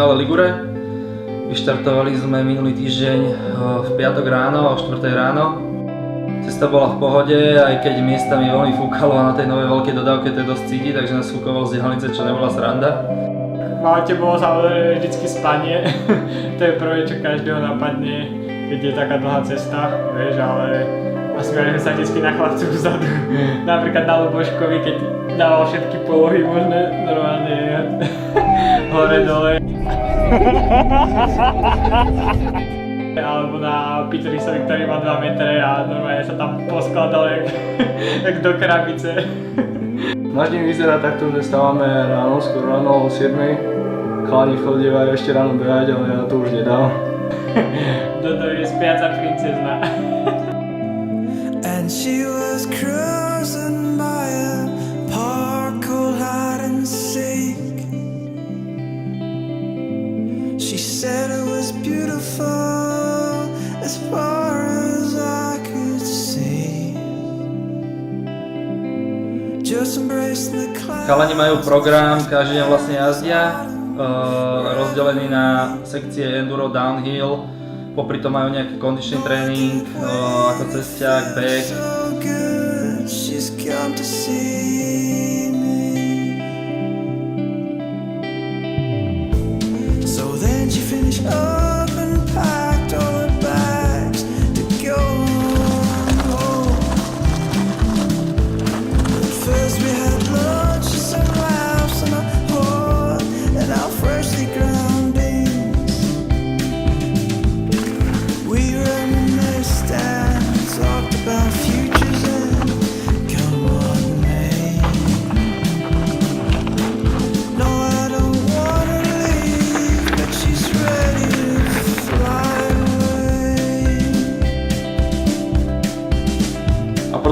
finále Ligure. Vyštartovali sme minulý týždeň eh, v piatok ráno, o 4 ráno. Cesta bola v pohode, aj keď miestami veľmi fúkalo a na tej novej veľkej dodávke to je dosť cítiť, takže nás fúkoval z diálnice, čo nebola sranda. V aute bolo samozrejme vždycky spanie, to je prvé, čo každého napadne, keď je taká dlhá cesta, vieš, ale a smiali sa vždycky na chlapcu vzadu. Napríklad na Luboškovi, keď dával všetky polohy možné, normálne hore dole. Alebo na Peterisovi, ktorý má 2 metre a normálne sa tam poskladal jak, jak do krabice. Náš deň vyzerá takto, že stávame ráno, skoro ráno o 7. Chalani chodievajú ešte ráno behať, ale ja to už nedám. Dodo je spiaca princezna. And she was cruising by Chalani majú program, každý deň vlastne jazdia, eh, rozdelený na sekcie enduro, downhill, popri tom majú nejaký kondičný tréning, eh, ako cesťák, beh,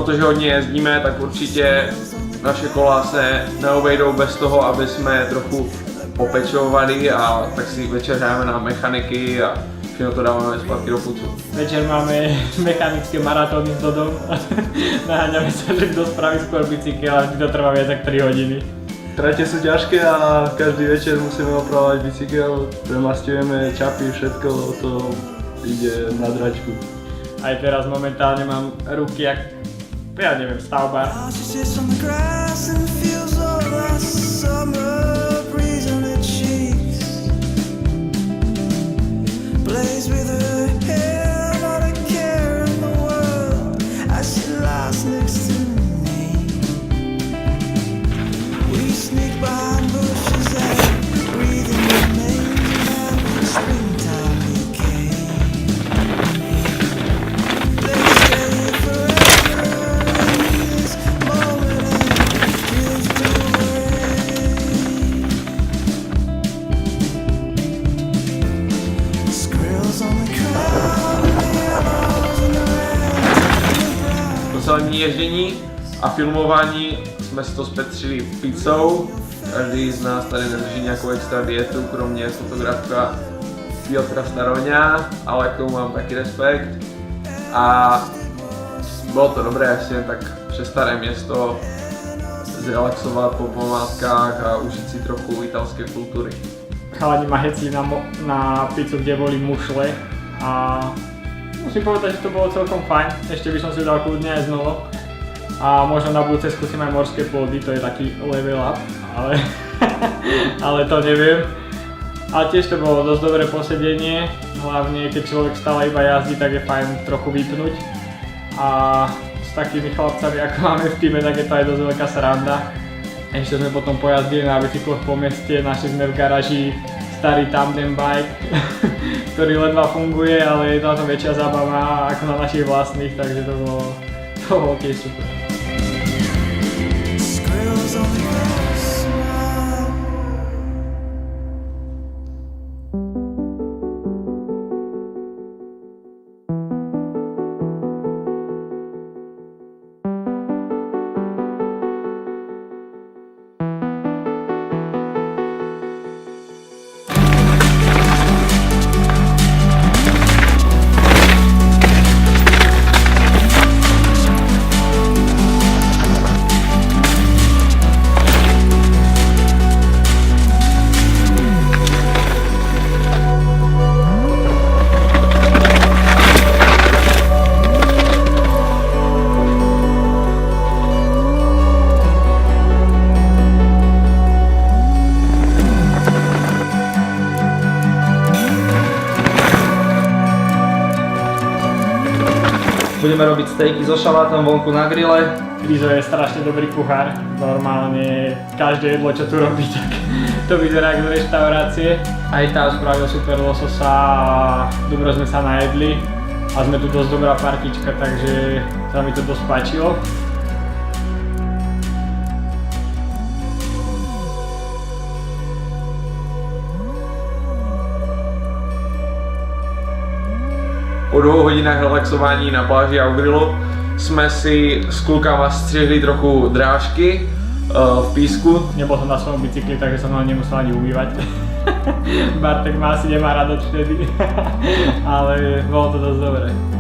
protože hodně jezdíme, tak určitě naše kola se neobejdou bez toho, aby jsme trochu popečovali a tak si večeřáme na mechaniky a všechno to dáváme zpátky do pucu. Večer máme mechanické maratóny s Dodom. Naháňame sa, že kto spraví skôr bicykel a vždy to trvá viac ako 3 hodiny. Trate sú ťažké a každý večer musíme opravovať bicykel, premastujeme čapy, všetko, to ide na dračku. Aj teraz momentálne mám ruky jak, ja neviem, stavba. Now she sits ježdění a filmování jsme si to zpetřili pizzou. Každý z nás tady nedrží nějakou extra dietu, kromě fotografka Piotra Staroňa, ale k tomu mám taky respekt. A bylo to dobré, jen tak přes staré město zrelaxovat po památkách a užít si trochu italské kultury. Chalani ma heci na, na pizzu, kde boli mušle a musím povedať, že to bolo celkom fajn. Ešte by som si dal kľudne aj znova. A možno na budúce skúsim aj morské plody, to je taký level up, ale, ale to neviem. Ale tiež to bolo dosť dobré posedenie, hlavne keď človek stále iba jazdí, tak je fajn trochu vypnúť. A s takými chlapcami ako máme v týme, tak je to aj dosť veľká sranda. Ešte sme potom pojazdili na bicykloch po meste, našli sme v garáži starý tandem bike, ktorý ledva funguje, ale je to na tom väčšia zábava ako na našich vlastných, takže to bolo, to bolo tiež super. Squirrels on the grass Budeme robiť stejky so šalátom vonku na grille. Rizo je strašne dobrý kuchár. Normálne každé jedlo, čo tu robí, tak to vyzerá ako z reštaurácie. Aj tam spravil super lososa a dobro sme sa najedli. A sme tu dosť dobrá partička, takže sa mi to dosť páčilo. Po dvou hodinách relaxování na pláži a u grilu jsme si s klukama střihli trochu drážky eh, v písku. Nebol som na svojom bicykli, takže som ho nemusel ani umývať. Bartek ma asi nemá rád vtedy, ale bolo to dosť dobré.